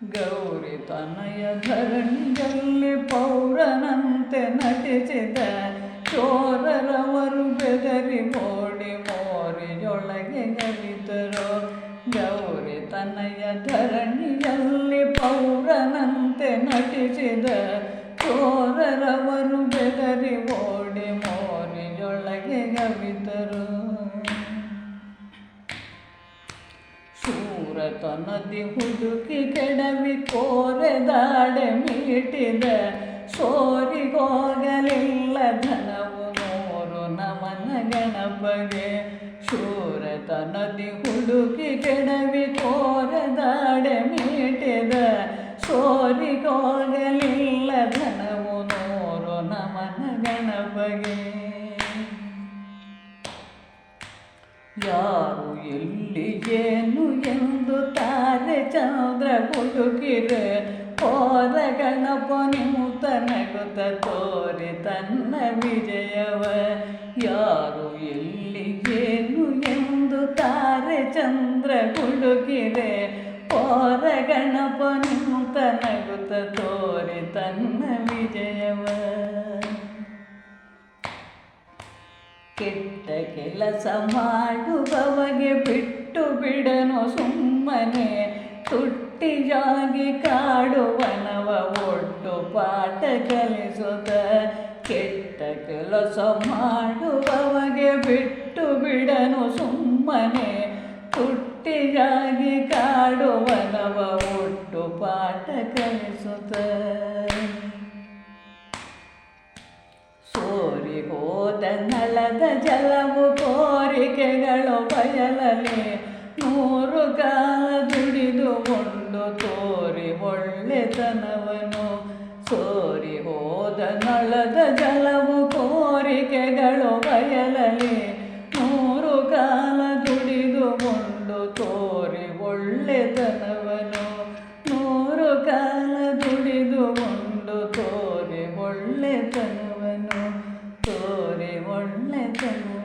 ಗೌರಿ ತನಯ ಧರಣಿಯಲ್ಲಿ ಪೌರನಂತೆ ನಟಿಸಿದ ಚೋರರವರು ಬೆದರಿ ಮೋಡಿ ಮೋರಿಯೊಳಗೆ ಗೆಲಿದರು ಗೌರಿ ತನಯ ಧರಣಿಯಲ್ಲಿ ಪೌರನಂತೆ ನಟಿಸಿದ ಚೋರರವರು ಬೆದರಿ ಮೋಡಿ ಮೋರಿಯೊಳಗೆ ಗವಿದರು ಶೂರತ ನದಿ ಹುಡುಕಿ ಕೆಡವಿ ಕೋರೆದಾಡೆ ಮೀಟಿದ ಸೋರಿಗೋಗಲಿಲ್ಲ ಧನವು ನೋರು ನಮನ ಗಣಪಗೆ. ಶೂರತ ನದಿ ಹುಡುಕಿ ಕೆಡವಿ ಕೋರೆದಾಡೆ ಮೀಟಿದ ಸೋರಿಗೋಗಲಿಲ್ಲ ಧನವು ನೋರು ನಮನ ಗಣಪಗೆ. ಯಾರು ಎಲ್ಲಿ ಗಣಪ ನಿಮುತ ನಗುತ್ತ ತೋರಿ ತನ್ನ ವಿಜಯವ. ಯಾರು ಎಲ್ಲಿ ಏನು ಎಂದು ತಾರೆ ಚಂದ್ರ ಗಣಪ ನಿಮುತ ನಗುತ್ತ ತೋರಿ ತನ್ನ ವಿಜಯವ. ಕೆಟ್ಟ ಕೆಲಸ ಮಾಡುವವಗೆ ಬಿಟ್ಟು ಬಿಡನು ಸುಮ್ಮನೆ ತುಟ್ಟಿ ಜಾಗಿ ಕಾಡುವನವ ಒಟ್ಟು ಪಾಠ ಕಲಿಸುತ್ತ ಕೆಟ್ಟ ಕೆಲಸ ಮಾಡುವವಗೆ ಬಿಟ್ಟು ಬಿಡನು ಸುಮ್ಮನೆ. ತುಟ್ಟಿಗಾಗಿ ಕಾಡುವನವ ಒಟ್ಟು ಪಾಠ ಕಲಿಸುತ್ತ ಸೋರಿ ಹೋದ ನಲದ ಜಲವು ಕೋರಿಕೆಗಳು ಬಯಲಲಿ ನೂರು ಗಾ ಹೋದ ನಳದ ಜಲವು ಕೋರಿಕೆಗಳು ಬಯಲಲಿ. ಮೂರು ಕಾಲ ದುಡಿದು ಮುಂದು ತೋರಿ ಒಳ್ಳೆತನವನು. ನೂರು ಕಾಲ ದುಡಿದು ಮುಂದು ತೋರಿ ಒಳ್ಳೆತನವನು. ತೋರಿ ಒಳ್ಳೆತನ